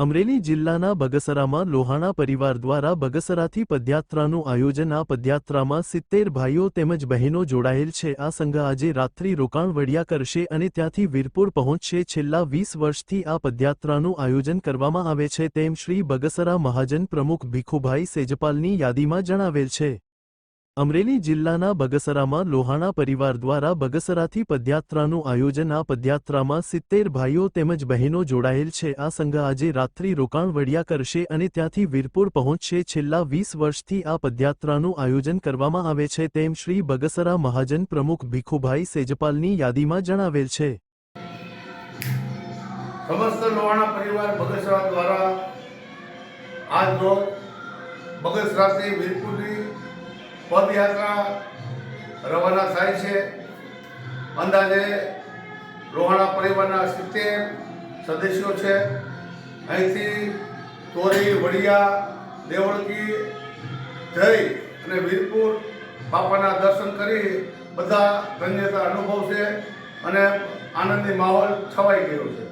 અમરેલી જિલ્લાના બગસરામાં લોહાણા પરિવાર દ્વારા બગસરાથી પદયાત્રાનું આયોજન. આ પદયાત્રામાં સિત્તેર ભાઈઓ તેમજ બહેનો જોડાયેલ છે. આ સંઘ આજે રાત્રિ રોકાણ વડિયા કરશે અને ત્યાંથી વીરપુર પહોંચશે. છેલ્લા વીસ વર્ષથી આ પદયાત્રાનું આયોજન કરવામાં આવે છે તેમ શ્રી બગસરા મહાજન પ્રમુખ ભીખુભાઈ સેજપાલની યાદીમાં જણાવેલ છે. અમરેલી જિલ્લાના બગસરામાં લોહાણા પરિવાર દ્વારા બગસરાથી પદયાત્રાનું આયોજન. આ પદયાત્રામાં સિત્તેર ભાઈઓ તેમજ બહેનો જોડાયેલ છે. આ સંઘ આજે રાત્રિ રોકાણ વડિયા કરશે અને ત્યાંથી વીરપુર પહોંચશે. છેલ્લા વીસ વર્ષથી આ પદયાત્રાનું આયોજન કરવામાં આવે છે તેમ શ્રી બગસરા મહાજન પ્રમુખ ભીખુભાઈ સેજપાલની યાદીમાં જણાવેલ છે. વીરપુરની પદયાત્રા રવાના થાય છે. અંદાજે રોહાણા પરિવારના સિત્તેર સદસ્યો છે. અહીંથી તોરી, વડિયા, દેવળકી જઈ અને વીરપુર બાપાના દર્શન કરી બધા ધન્યતા અનુભવશે અને આનંદની માહોલ છવાઈ ગયો છે.